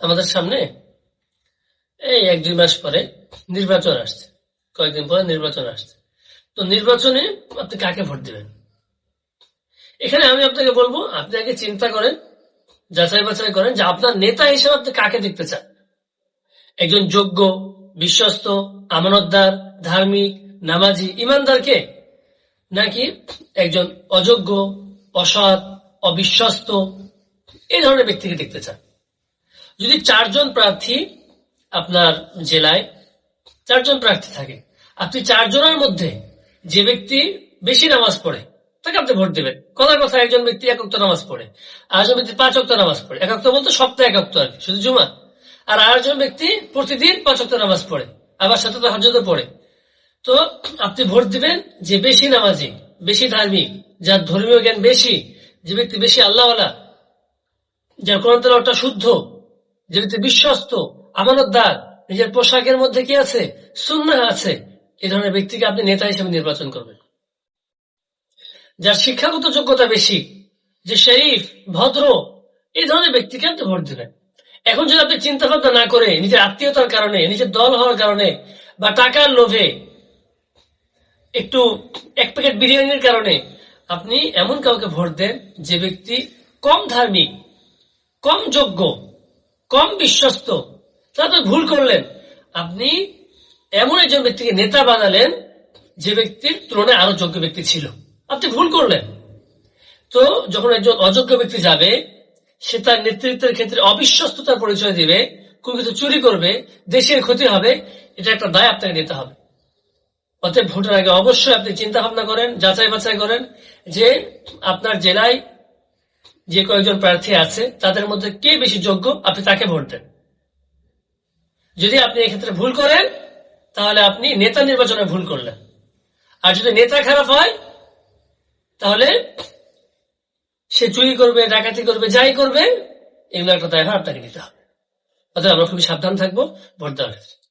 আমাদের সামনে এই এক দুই মাস পরে নির্বাচন আসছে। কয়েকদিন পরে নির্বাচন আসছে। তো নির্বাচনে আপনি কাকে ভোট দিবেন? এখানে আমি আপনাকে বলব, আপনি আগে চিন্তা করেন, যাচাই বাছাই করেন যে আপনার নেতা হিসেবে আপনি কাকে দেখতে চান। একজন যোগ্য, বিশ্বস্ত, আমানতদার, ধার্মিক, নামাজি ইমানদারকে নাকি একজন অযোগ্য, অসৎ, অবিশ্বস্ত এই ধরনের ব্যক্তিকে দেখতে চান। যদি চারজন প্রার্থী আপনার জেলায় চারজন প্রার্থী থাকে আপনি চারজনের মধ্যে যে ব্যক্তি বেশি নামাজ পড়ে তাকে আপনি ভোট দেবেন। কথার কথা একজন ব্যক্তি একক নামাজ পড়ে আরেকজন ব্যক্তি পাঁচ অক্ট নামাজ পড়ে। একক বলতে সপ্তাহে একক আর কি, শুধু জুমা। আর আরেকজন ব্যক্তি প্রতিদিন পাঁচ অক্ট নামাজ পড়ে আবার সাথে তো হজরত পড়ে। তো আপনি ভোট দিবেন যে বেশি নামাজি বেশি ধার্মিক যার ধর্মীয় জ্ঞান বেশি যে ব্যক্তি বেশি আল্লাহওয়ালা যার কোরআন তেলাওয়াতটা শুদ্ধ, যে ব্যক্তি বিশ্বস্ত, আমানতদার, নিজের পোশাকের মধ্যে কি আছে? সুন্নাহ আছে। এই ধরনের ব্যক্তিকে আপনি নেতা হিসেবে নির্বাচন করবেন। যার শিক্ষাগত যোগ্যতা বেশি, যে শরীফ, ভদ্র এই ধরনের ব্যক্তিকে আপনি ভোট দিবেন। এখন যদি আপনি চিন্তা ভাবনা না করে নিজের আত্মীয়তার কারণে, নিজের দল হওয়ার কারণে, বা টাকার লোভে একটু এক প্যাকেট বিরিয়ানির কারণে আপনি এমন কাউকে ভোট দেন যে ব্যক্তি কম ধার্মিক কম যোগ্য, কম বিশ্বস্ত। তাতে ভুল করলেন। আপনি এমন একজন ব্যক্তিকে নেতা বানালেন যে ব্যক্তির তুলনায় আরও যোগ্য ব্যক্তি ছিল। আপনি ভুল করলেন। তো যখন একজন অযোগ্য ব্যক্তি যাবে, সে তার নেতৃত্বের ক্ষেত্রে অবিশ্বস্ততার পরিচয় দিবে কোনো কিছু চুরি করবে, দেশের ক্ষতি হবে, এটা একটা দায় আপনাকে নিতে হবে। অতএব ভোটের আগে অবশ্যই আপনি চিন্তা ভাবনা করেন যাচাই বাছাই করেন যে আপনার জেলায় যে কয়েকজন প্রার্থী আছে, তাদের মধ্যে কে বেশি যোগ্য, আপনি তাকে ভোট দেন। যদি আপনি এক্ষেত্রে ভুল করেন, তাহলে আপনি নেতা নির্বাচনে ভুল করলেন। আর যদি নেতা খারাপ হয়, তাহলে সে চুরি করবে, ডাকাতি করবে, যাই করবে এগুলো একটা দায়ভার আপনাকে নিতে হবে। অতএব আমরা খুবই সাবধান থাকব, ভোট দেওয়ার ক্ষেত্রে।